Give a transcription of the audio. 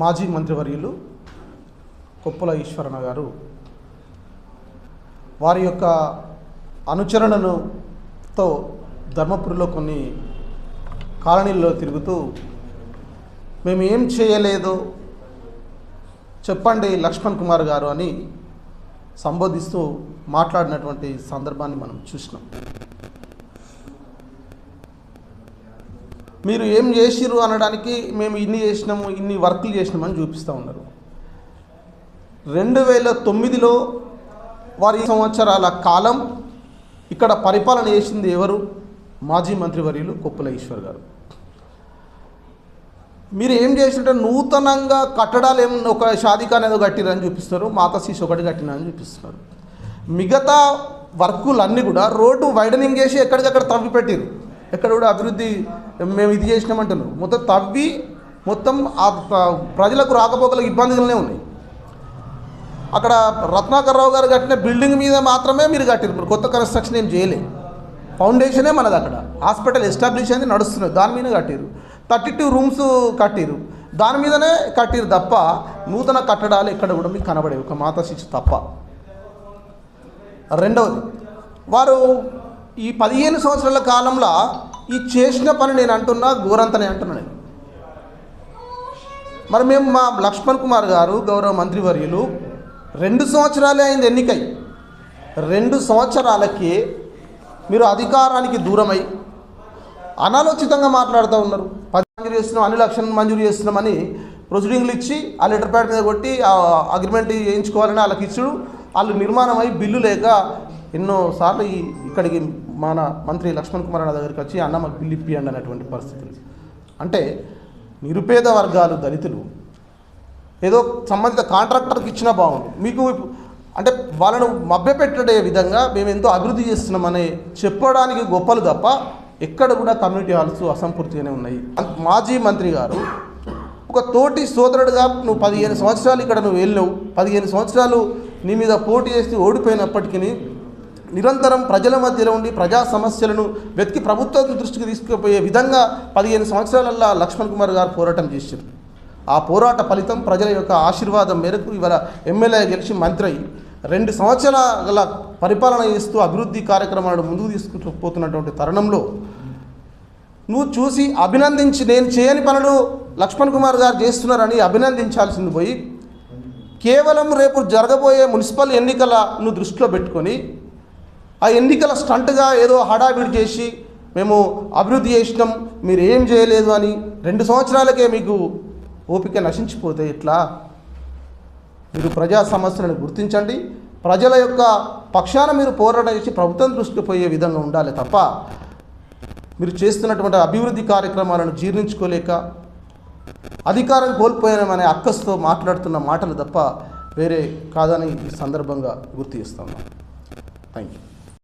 మాజీ మంత్రివర్యులు కొప్పుల ఈశ్వరణ గారు. వారి యొక్క అనుచరణనుతో ధర్మపురిలో కొన్ని కాలనీల్లో తిరుగుతూ మేము ఏం చేయలేదు? చెప్పండి లక్ష్మణ్ కుమార్ గారు అని సంబోధిస్తూ మాట్లాడినటువంటి సందర్భాన్ని మనం చూసినాం. మీరు ఏం చేసిర్రు అనడానికి మేము ఇన్ని చేసినాము ఇన్ని వర్కులు చేసినామని చూపిస్తూ ఉన్నారు. రెండు వేల తొమ్మిదిలో వారి సంవత్సరాల కాలం ఇక్కడ పరిపాలన చేసింది ఎవరు? మాజీ మంత్రివర్యులు కొప్పుల ఈశ్వర్ గారు. మీరు ఏం చేసినట్టే నూతనంగా కట్టడాలు ఏం ఒక షాదిక అనేది కట్టిరని చూపిస్తారు మాతా శీష్ ఒకటి కట్టినని చూపిస్తున్నారు. మిగతా వర్కులన్నీ కూడా రోడ్డు వైడనింగ్ చేసి ఎక్కడికక్కడ తవ్వి పెట్టిరు ఎక్కడ కూడా అభివృద్ధి మేము ఇది చేసినామంటున్నారు. మొత్తం తవ్వి మొత్తం ప్రజలకు రాకపోకలకు ఇబ్బందులనే ఉన్నాయి. అక్కడ రత్నాకర్రావు గారు కట్టిన బిల్డింగ్ మీద మాత్రమే మీరు కట్టిరు కొత్త కన్స్ట్రక్షన్ ఏం చేయలేదు ఫౌండేషనే మనది అక్కడ. హాస్పిటల్ ఎస్టాబ్లిష్ అయింది నడుస్తున్నది దాని మీద కట్టిరు థర్టీ టూ రూమ్స్ కట్టిరు దాని మీదనే కట్టిరు తప్ప నూతన కట్టడాలు ఎక్కడ కూడా మీకు కనబడేవి. ఒక మాతా శిక్ష తప్ప. రెండవది వారు ఈ పదిహేను సంవత్సరాల కాలంలో ఈ చేసిన పని నేను అంటున్నా ఘోరంతనే అంటున్నా నేను. మరి మేము మా లక్ష్మణ్ కుమార్ గారు గౌరవ మంత్రివర్యులు రెండు సంవత్సరాలే అయింది ఎన్నికై. రెండు సంవత్సరాలకి మీరు అధికారానికి దూరమై అనాలోచితంగా మాట్లాడుతూ ఉన్నారు. పది మంజూరు చేస్తున్నాం అన్ని లక్షలను మంజూరు చేస్తున్నామని ప్రొసీడింగ్లు ఇచ్చి ఆ లెటర్ ప్యాడ్ మీద కొట్టి ఆ అగ్రిమెంట్ చేయించుకోవాలని వాళ్ళకి ఇచ్చుడు. వాళ్ళు నిర్మాణమై బిల్లు లేక ఎన్నోసార్లు ఈ ఇక్కడికి మన మంత్రి లక్ష్మణ్ కుమార్ అన్న దగ్గరికి వచ్చి అన్న మాకు బిల్లు ఇప్పియండి అనేటువంటి పరిస్థితులు అంటే నిరుపేద వర్గాలు దళితులు ఏదో సంబంధిత కాంట్రాక్టర్కి ఇచ్చినా బాగుండు. మీకు అంటే వాళ్ళను మభ్యపెట్టే విధంగా మేము ఎంతో అభివృద్ధి చేస్తున్నామని చెప్పడానికి గొప్పలు తప్ప ఎక్కడ కూడా కమ్యూనిటీ హాల్స్ అసంపూర్తిగానే ఉన్నాయి. మాజీ మంత్రి గారు ఒక తోటి సోదరుడుగా నువ్వు పదిహేను సంవత్సరాలు ఇక్కడ నువ్వు వెళ్ళావు. పదిహేను సంవత్సరాలు నీ మీద పోటీ చేసి ఓడిపోయినప్పటికీ నిరంతరం ప్రజల మధ్యలో ఉండి ప్రజా సమస్యలను వెతికి ప్రభుత్వం దృష్టికి తీసుకుపోయే విధంగా పదిహేను సంవత్సరాలల్లా లక్ష్మణ్ కుమార్ గారు పోరాటం చేశారు. ఆ పోరాట ఫలితం ప్రజల యొక్క ఆశీర్వాదం మేరకు ఇవాళ ఎమ్మెల్యే గెలిచి మంత్రి రెండు సంవత్సరాల పరిపాలన చేస్తూ అభివృద్ధి కార్యక్రమాలను ముందుకు తీసుకుంటూ పోతున్నటువంటి తరుణంలో నువ్వు చూసి అభినందించి నేను చేయని పనులు లక్ష్మణ్ కుమార్ గారు చేస్తున్నారని అభినందించాల్సింది పోయి కేవలం రేపు జరగబోయే మున్సిపల్ ఎన్నికల నువ్వు దృష్టిలో పెట్టుకొని ఆ ఎన్నికల స్టంట్గా ఏదో హడావిడి చేసి మేము అభివృద్ధి చేసినాం మీరు ఏం చేయలేదు అని రెండు సంవత్సరాలకే మీకు ఓపిక నశించిపోతే ఎట్లా? మీరు ప్రజా సమస్యలను గుర్తించండి. ప్రజల యొక్క పక్షాన మీరు పోరాటం చేసి ప్రభుత్వం దృష్టికి పోయే విధంగా ఉండాలి తప్ప మీరు చేస్తున్నటువంటి అభివృద్ధి కార్యక్రమాలను జీర్ణించుకోలేక అధికారం కోల్పోయామనే అక్కస్తో మాట్లాడుతున్న మాటలు తప్ప వేరే కాదని ఈ సందర్భంగా గుర్తు చేస్తున్నాం థ్యాంక్ యూ